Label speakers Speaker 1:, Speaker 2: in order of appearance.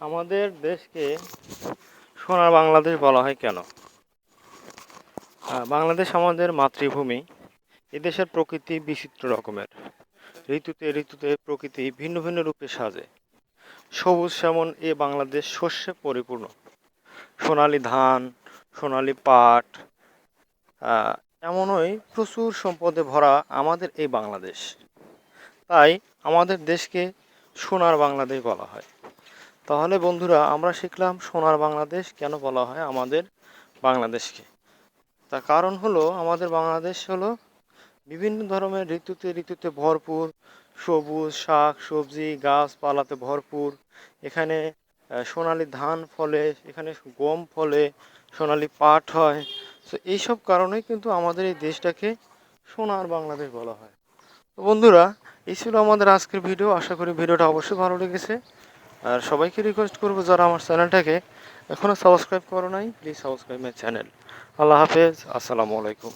Speaker 1: আমাদের দেশকে সোনার বাংলাদেশ বলা হয় কেন? বাংলাদেশ আমাদের মাতৃভূমি। এদেশের প্রকৃতি বিচিত্র রকমের। ঋতুতে ঋতুতে প্রকৃতি ভিন্ন ভিন্ন রূপে সাজে। সবুজ যেমন এ বাংলাদেশ শস্যে পরিপূর্ণ। সোনালী ধান, সোনালী পাট এমনই প্রচুর সম্পদে ভরা আমাদের এই বাংলাদেশ। তাই আমাদের দেশকে সোনার বাংলাদেশ বলা হয়। তাহলে বন্ধুরা, আমরা শিখলাম সোনার বাংলাদেশ কেন বলা হয় আমাদের বাংলাদেশকে। তার কারণ হলো, আমাদের বাংলাদেশ হলো বিভিন্ন ধরনের ঋতুতে ঋতুতে ভরপুর, সবুজ শাক, সবজি, গাছপালাতে ভরপুর। এখানে সোনালী ধান ফলে, এখানে গম ফলে, সোনালী পাট হয়। তো এইসব কারণেই কিন্তু আমাদের এই দেশটাকে সোনার বাংলাদেশ বলা হয়। তো বন্ধুরা, এই ছিল আমাদের আজকের ভিডিও। আশা করি ভিডিওটা অবশ্যই ভালো লেগেছে। আর সবাইকে রিকোয়েস্ট করব যারা আমার চ্যানেলটাকে এখনও সাবস্ক্রাইব করো নাই প্লিজ সাবস্ক্রাইব মাই চ্যানেল আল্লাহ হাফেজ, আসসালামু আলাইকুম।